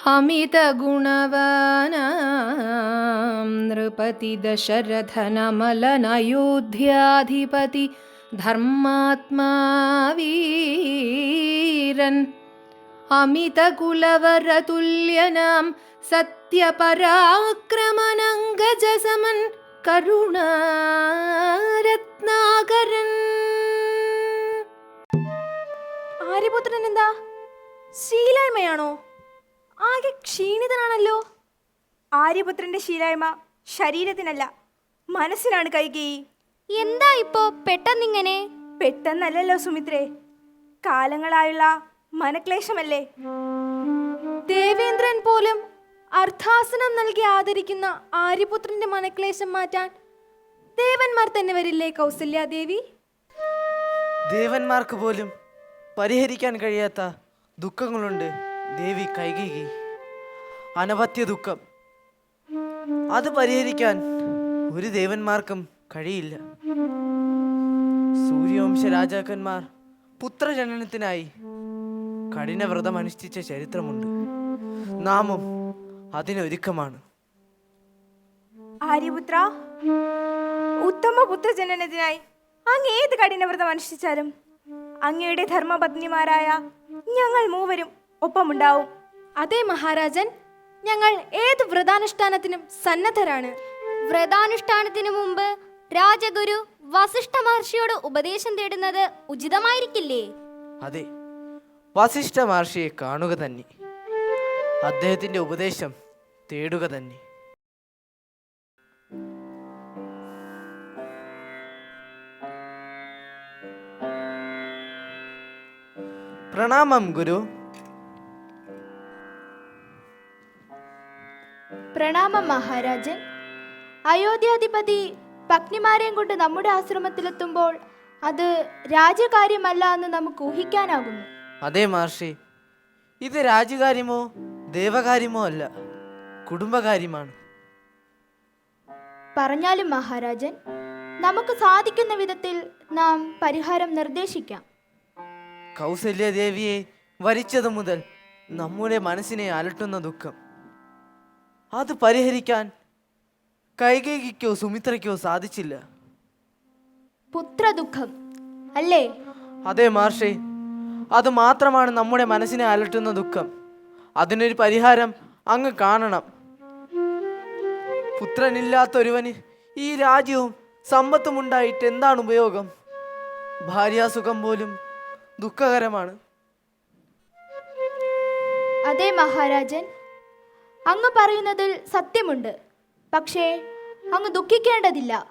अमितगुणवानां नृपति दशरथनमलनयोध्याधिपति धर्मात्मा वीरन् अमितकुलवरतुल्यनां सत्यपराक्रमनङ्गजसमन् करुणारत्नाकरन् ആര്യപുത്രൻ എന്താ ശീലായ്മയാണോ ആകെ ക്ഷീണിതനാണല്ലോ. ആര്യപുത്രന്റെ ശീലായ്മ ശരീരത്തിനല്ല മനസ്സിനാണ് കൈകേയി. എന്താ ഇപ്പോ പെട്ടെന്നിങ്ങനെ? പെട്ടെന്നല്ലല്ലോ സുമിത്രേ കാലങ്ങളായുള്ള മനക്ലേശമല്ലേ? ദേവേന്ദ്രൻ പോലും അർത്ഥാസനം നൽകി ആദരിക്കുന്ന ആര്യപുത്രന്റെ മനക്ലേശം മാറ്റാൻ ദേവന്മാർ തന്നെ വരില്ലേ കൗസല്യാദേവി? ദേവന്മാർക്ക് പോലും പരിഹരിക്കാൻ കഴിയാത്ത ദുഃഖങ്ങളുണ്ട്. ദേവി കൈകേകി. അനവത്യ ദുഃഖം. അത് പരിഹരിക്കാൻ ഒരു ദേവന്മാർക്കും കഴിയില്ല. സൂര്യവംശ രാജാക്കന്മാർ പുത്രജനനത്തിനായി കഠിനവ്രതം അനുഷ്ഠിച്ച ചരിത്രമുണ്ട്. നാമം അതിനൊരുക്കമാണ്. ആര്യപുത്ര ഉത്തമ പുത്രജനനത്തിനായി അങ്ങ് ഏത് കഠിനവ്രതം അനുഷ്ഠിച്ചാലും അങ്ങയുടെ ധർമ്മപത്നിമാരായ ഞങ്ങൾ മൂവരും ഒപ്പമുണ്ടാവും. അതെ മഹാരാജൻ ഞങ്ങൾ ഏത് വ്രതാനുഷ്ഠാനത്തിനും സന്നദ്ധരാണ്. വ്രതാനുഷ്ഠാനത്തിനു മുമ്പ് രാജഗുരു വസിഷ്ഠ മഹർഷിയോട് ഉപദേശം തേടുന്നത് ഉചിതമായിരിക്കില്ലേ? അതെ. വസിഷ്ഠ മഹർഷിയെ കാണുക തന്നെ. അദ്ദേഹത്തിന്റെ ഉപദേശം തേടുക തന്നെ. പ്രണാമം ഗുരു. പ്രണാമം മഹാരാജൻ അയോധ്യാധിപതി പത്നിമാരെയും കൊണ്ട് നമ്മുടെ ആശ്രമത്തിലെത്തുമ്പോൾ അത് രാജകാര്യമല്ല എന്ന് നമുക്ക് ഊഹിക്കാനാകുന്നു. അതെ മഹർഷി. ഇത് രാജകാര്യമോ ദേവകാര്യമോ അല്ല കുടുംബകാര്യമാണ്. പറഞ്ഞാലും മഹാരാജൻ നമുക്ക് സാധിക്കുന്ന വിധത്തിൽ നാം പരിഹാരം നിർദ്ദേശിക്കാം. കൗസല്യദേവിയെ വരിച്ചതു മുതൽ നമ്മുടെ മനസ്സിനെ അലട്ടുന്ന ദുഃഖം. അത് പരിഹരിക്കാൻ കൈകേകിക്കോ സുമിത്രയ്ക്കോ സാധിച്ചില്ല. പുത്രദുഃഖം അല്ലേ? അതെ മാർഷേ അത് മാത്രമാണ് നമ്മുടെ മനസ്സിനെ അലട്ടുന്ന ദുഃഖം. അതിനൊരു പരിഹാരം അങ്ങ് കാണണം. പുത്രനില്ലാത്തൊരുവന് ഈ രാജ്യവും സമ്പത്തും ഉണ്ടായിട്ട് എന്താണ് ഉപയോഗം? ഭാര്യാസുഖം പോലും ദുഃഖകരമാണ്. അതെ മഹാരാജൻ അങ്ങ് പറയുന്നതിൽ സത്യമുണ്ട്. പക്ഷേ അങ്ങ് ദുഃഖിക്കേണ്ടതില്ല.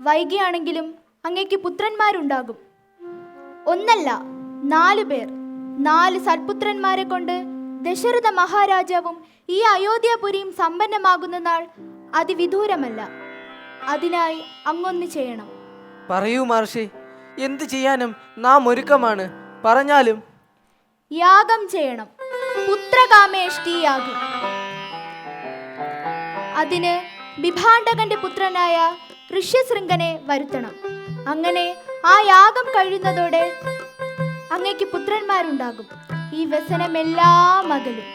വൈകിയാണെങ്കിലും അങ്ങേക്ക് പുത്രന്മാരുണ്ടാകും. ഒന്നല്ല നാലു പേർ. നാല് സൽപുത്രന്മാരെ കൊണ്ട് ദശരഥ മഹാരാജാവും ഈ അയോധ്യാപുരിയും സമ്പന്നമാകുന്ന നാൾ അതിവിദൂരമല്ല. അതിനായി അങ്ങൊന്ന് ചെയ്യണം. പറയൂ മഹർഷി എന്ത് ചെയ്യാനും നാം ഒരുക്കമാണ്. പറഞ്ഞാലും യാഗം ചെയ്യണം. പുത്രകാമേഷ്ടി യാഗം അതിന് വിഭാണ്ഡകന്റെ പുത്രനായ ഋഷ്യശൃംഗനെ വരുത്തണം. അങ്ങനെ ആ യാഗം കഴിയുന്നതോടെ അങ്ങയ്ക്ക് പുത്രന്മാരുണ്ടാകും. ഈ വ്യസനമെല്ലാം അകലും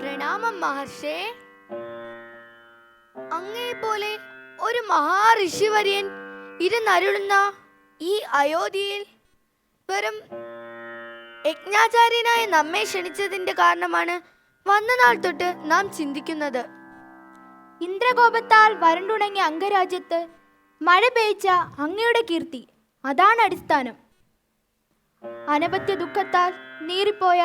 പ്രണാമം മഹർഷേ. അങ്ങേ പോലെ ഒരു മഹാഋഷിവര്യൻ ഇരുന്നരുളുന്ന ഈ അയോധ്യയിൽ വെറും യജ്ഞാചാര്യനായ നമ്മെ ക്ഷണിച്ചതിന്റെ കാരണമാണ് വന്ന നാൾ തൊട്ട് നാം ചിന്തിക്കുന്നത്. ഇന്ദ്രകോപത്താൽ വരണ്ടുണങ്ങിയ അംഗരാജ്യത്ത് മഴ പെയ്ച്ച അങ്ങയുടെ കീർത്തി അതാണ് അടിസ്ഥാനം. അനപത്യ ദുഃഖത്താൽ നീറിപ്പോയ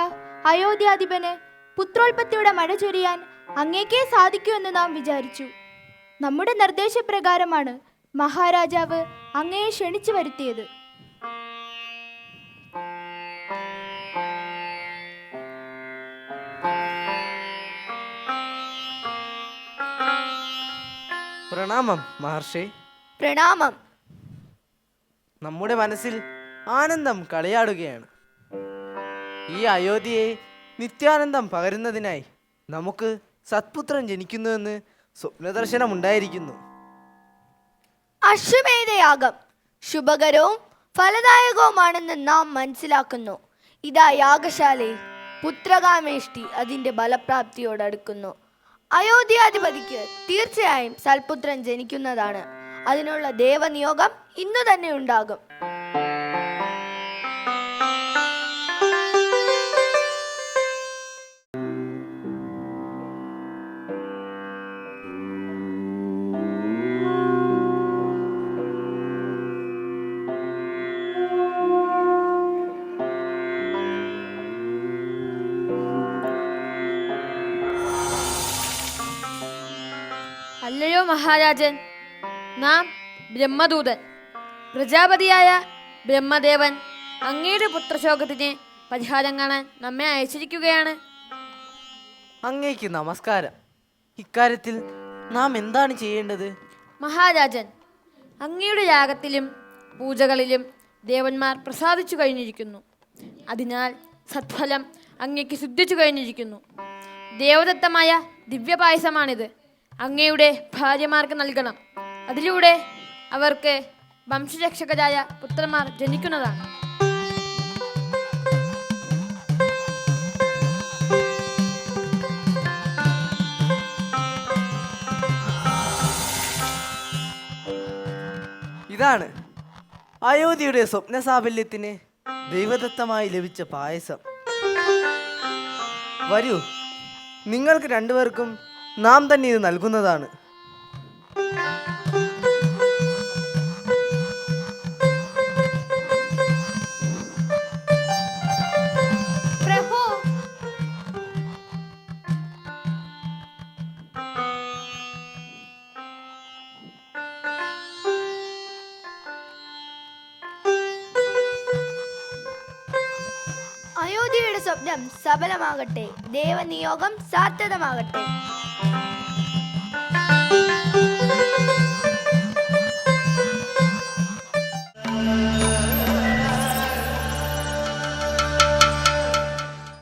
അയോധ്യാധിപന് പുത്രോൽപത്തിയുടെ മഴ ചൊരിയാൻ അങ്ങേക്കേ സാധിക്കൂ എന്ന് നാം വിചാരിച്ചു. നമ്മുടെ നിർദ്ദേശപ്രകാരമാണ് മഹാരാജാവ് അങ്ങയെ ക്ഷണിച്ചു വരുത്തിയത്. പ്രണാമം മഹർഷി. പ്രണാമം. നമ്മുടെ മനസ്സിൽ ആനന്ദം കളിയാടുകയാണ്. ഈ അയോധ്യയെ നിത്യാനന്ദം പകരുന്നതിനായി നമുക്ക് സത്പുത്രൻ ജനിക്കുന്നുവെന്ന് സ്വപ്നദർശനം ഉണ്ടായിരിക്കുന്നു അശ്വമേധയാഗം ശുഭകരവും ഫലദായകവുമാണെന്ന് നാം മനസ്സിലാക്കുന്നു. ഇതാ യാഗശാലയിൽ പുത്രകാമേഷ്ടി അതിന്റെ ബലപ്രാപ്തിയോടടുക്കുന്നു. അയോധ്യാധിപതിക്ക് തീർച്ചയായും സൽപുത്രൻ ജനിക്കുന്നതാണ്. അതിനുള്ള ദേവനിയോഗം ഇന്നു തന്നെ ഉണ്ടാകും. അല്ലയോ മഹാരാജൻ? നാം ബ്രഹ്മദൂതൻ. പ്രജാപതിയായ ബ്രഹ്മദേവൻ അങ്ങയുടെ പുത്രശോകത്തിന് പരിഹാരം കാണാൻ നമ്മെ അയച്ചിരിക്കുകയാണ്. അങ്ങേക്ക് നമസ്കാരം. ഇക്കാര്യത്തിൽ നാം എന്താണ് ചെയ്യേണ്ടത്? മഹാരാജൻ അങ്ങയുടെ യാഗത്തിലും പൂജകളിലും ദേവന്മാർ പ്രസാദിച്ചു കഴിഞ്ഞിരിക്കുന്നു. അതിനാൽ സത്ഫലം അങ്ങയ്ക്ക് സിദ്ധിച്ചു കഴിഞ്ഞിരിക്കുന്നു. ദേവദത്തമായ ദിവ്യപായസമാണിത്. അങ്ങയുടെ ഭാര്യമാർക്ക് നൽകണം. അതിലൂടെ അവർക്ക് വംശരക്ഷകരായ പുത്രന്മാർ ജനിക്കുന്നതാണ്. ഇതാണ് അയോധ്യയുടെ സ്വപ്ന സാഫല്യത്തിന് ദൈവദത്തമായി ലഭിച്ച പായസം. വരൂ നിങ്ങൾക്ക് രണ്ടുപേർക്കും നാം തന്നെ ഇത് നൽകുന്നതാണ്. സ്വപ്നം സഫലമാകട്ടെ ദേവനിയോഗം സാർത്ഥകമാകട്ടെ